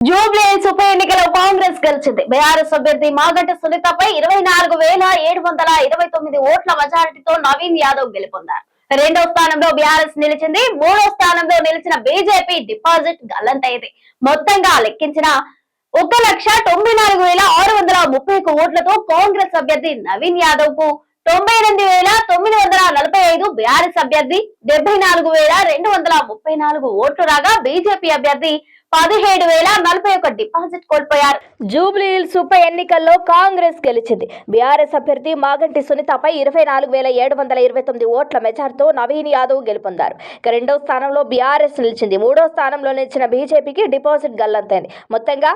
జూబ్లీహిల్స్ ఉప ఎన్నికలో కాంగ్రెస్ గెలిచింది. బీఆర్ఎస్ అభ్యర్థి మాగంట సునీతపై ఇరవై నాలుగు వేల ఏడు వందల ఇరవై తొమ్మిది ఓట్ల మెజారిటీతో నవీన్ యాదవ్ గెలుపొందారు. రెండో స్థానంలో బీఆర్ఎస్ నిలిచింది. మూడో స్థానంలో నిలిచిన బీజేపీ డిపాజిట్ గల్లంతైంది. మొత్తంగా లెక్కించిన ఒక లక్ష తొంభై నాలుగు వేల ఆరు వందల ముప్పై ఒక్క ఓట్లతో కాంగ్రెస్ అభ్యర్థి నవీన్ యాదవ్కు తొంభై ఎనిమిది వేల తొమ్మిది వందల నలభై ఐదు బీఆర్ఎస్ అభ్యర్థి డెబ్బై నాలుగు వేల రెండు వందల ముప్పై నాలుగు ఓట్లు రాగా బీజేపీ అభ్యర్థి పదిహేడు వేల నలభై ఒక డిపాజిట్ కోల్పోయారు. జూబ్లీహిల్స్ ఉప ఎన్నికల్లో కాంగ్రెస్ గెలిచింది. బీఆర్ఎస్ అభ్యర్థి మాగంటి సునీతపై ఇరవై నాలుగు వేల ఏడు వందల ఇరవై తొమ్మిది ఓట్ల మెజార్తో నవీన్ యాదవ్ గెలుపొందారు. ఇక రెండో స్థానంలో బీఆర్ఎస్ నిలిచింది. మూడో స్థానంలో నిలిచిన బీజేపీకి డిపాజిట్ గల్లంతైంది. మొత్తంగా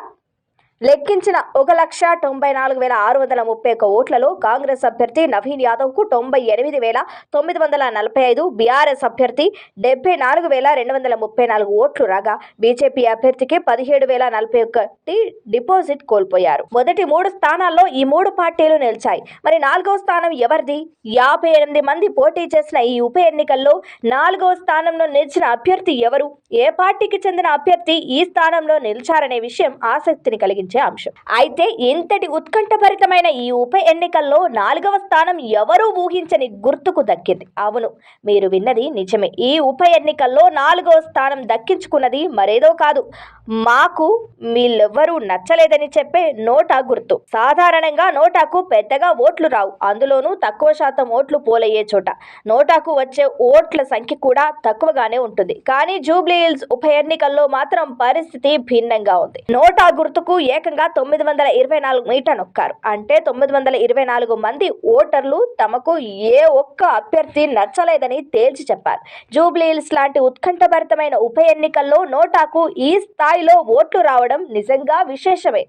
లెక్కించిన ఒక లక్ష తొంభై నాలుగు వేల ఆరు వందల ముప్పై ఒక్క ఓట్లలో కాంగ్రెస్ అభ్యర్థి నవీన్ యాదవ్కు తొంభై ఎనిమిది వేల తొమ్మిది వందల నలభై ఐదు బీఆర్ఎస్ అభ్యర్థి డెబ్బై నాలుగు వేల రెండు వందల ముప్పై నాలుగు ఓట్లు రాగా బీజేపీ అభ్యర్థికి పదిహేడు వేల నలభై ఒకటి డిపాజిట్ కోల్పోయారు. మొదటి మూడు స్థానాల్లో ఈ మూడు పార్టీలు నిలిచాయి. మరి నాలుగో స్థానం ఎవరిది? యాభై ఎనిమిది మంది పోటీ చేసిన ఈ ఉప ఎన్నికల్లో నాలుగో స్థానంలో నిలిచిన అభ్యర్థి ఎవరు? ఏ పార్టీకి చెందిన అభ్యర్థి ఈ స్థానంలో నిలిచారనే విషయం ఆసక్తిని కలిగించే అంశం. అయితే ఇంతటి ఉత్కంఠభరితమైన ఈ ఉప ఎన్నికల్లో నాలుగవ స్థానం ఎవరూ ఊహించని గుర్తుకు దక్కింది. అవును మీరు విన్నది నిజమే. ఈ ఉప ఎన్నికల్లో నాలుగవ స్థానం దక్కించుకున్నది మరేదో కాదు. మాకు వీళ్ళెవ్వరూ నచ్చలేదని చెప్పే నోటా గుర్తు. సాధారణంగా నోటాకు పెద్దగా ఓట్లు రావు. అందులోనూ తక్కువ శాతం ఓట్లు పోలయ్యే చోట. నోటాకు వచ్చే ఓట్ల సంఖ్య కూడా తక్కువగానే ఉంటుంది. కానీ జూబ్లీ హిల్స్ ఉప ఎన్నికల్లో మాత్రం పరిస్థితి భిన్నంగా ఉంది. నోటా గుర్తుకు ఏకంగా తొమ్మిది వందల ఇరవై నాలుగు మీట నొక్కారు. అంటే తొమ్మిది వందల ఇరవై నాలుగు మంది ఓటర్లు తమకు ఏ ఒక్క అభ్యర్థి నచ్చలేదని తేల్చి చెప్పారు. జూబ్లీహిల్స్ లాంటి ఉత్కంఠభరితమైన ఉప ఎన్నికల్లో నోటాకు ఈ స్థాయిలో ఓట్లు రావడం నిజంగా విశేషమే.